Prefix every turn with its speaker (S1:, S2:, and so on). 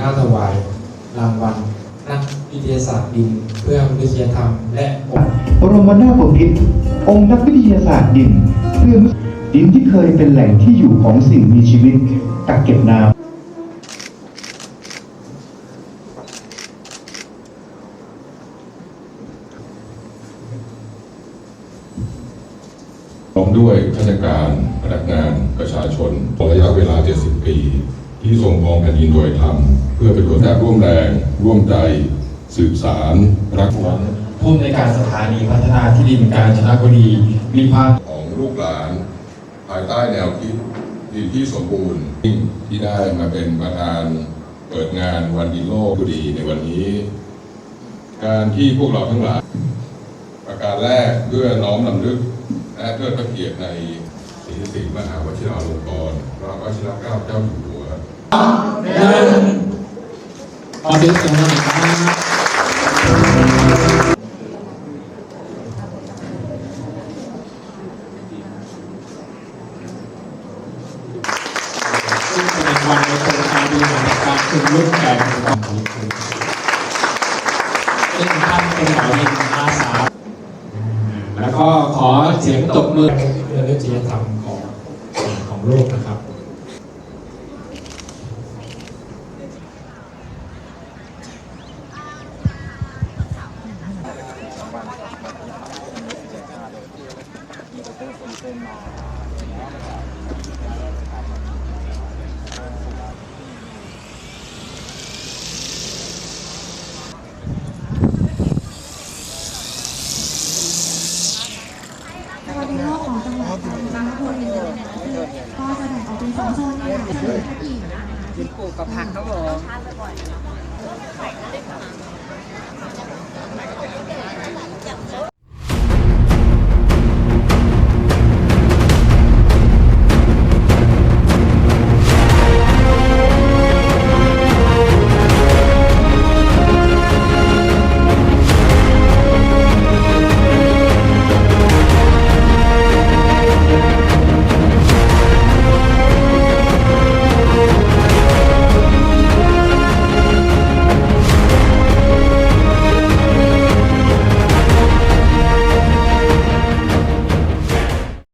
S1: ข้าถวาย รางวัลนักวิทยาศาสตร์ดิน เพื่อมนุษยธรรมและองค์
S2: บรมนาถบพิตรองค์นักวิทยาศาสตร์ดิน เพื่อดินที่เคยเป็นแหล่งที่อยู่ของสิ่งมีชีวิตกักเก็บน้ำ
S3: พร้อมด้วยข้าราชการพนักงานประชาชนตลอดระยะเวลา 70 ปี ที่ทรงมองแผ่นดินโดยธรรมเพื่อประโยชน์และร่วมแรง ร่วมใจ สืบสารรัก
S1: ผู้ในวยการสถานีพัฒนาที่ดินการชนะบุรีมีความ
S3: ของลูกหลาน ภายใต้แนวคิดดินที่สมบูรณ์ที่ได้มาเป็นประธานเปิดงานวันดินโลกบุรีในวันนี้ การที่พวกเราทั้งหลาย ประการแรกเพื่อน้อมลำลึกและเทิดพระเกียรติในศรีสิริมหาวชิราลงกรณ์พระวชิรเกล้าเจ้าอยู่หัว
S1: ข อเสียงปรบมือหน่อยครับซึ่งเป็นวันในโครงการบริหารการคืนรุ่นแก่ของนี้คือซึ่งท่านเป็นหมอยินอาสาแล้วก็ขอเสียงตบมือมนุษยธรรมของของโลกนะครับ
S4: ในโลกของจังหวัดจันทบุรีก็จะแบ่งออกเป็นสองโซนค่ะเฉลิมพระเกียรตินะคะ
S5: ปลูกกับผักครับผม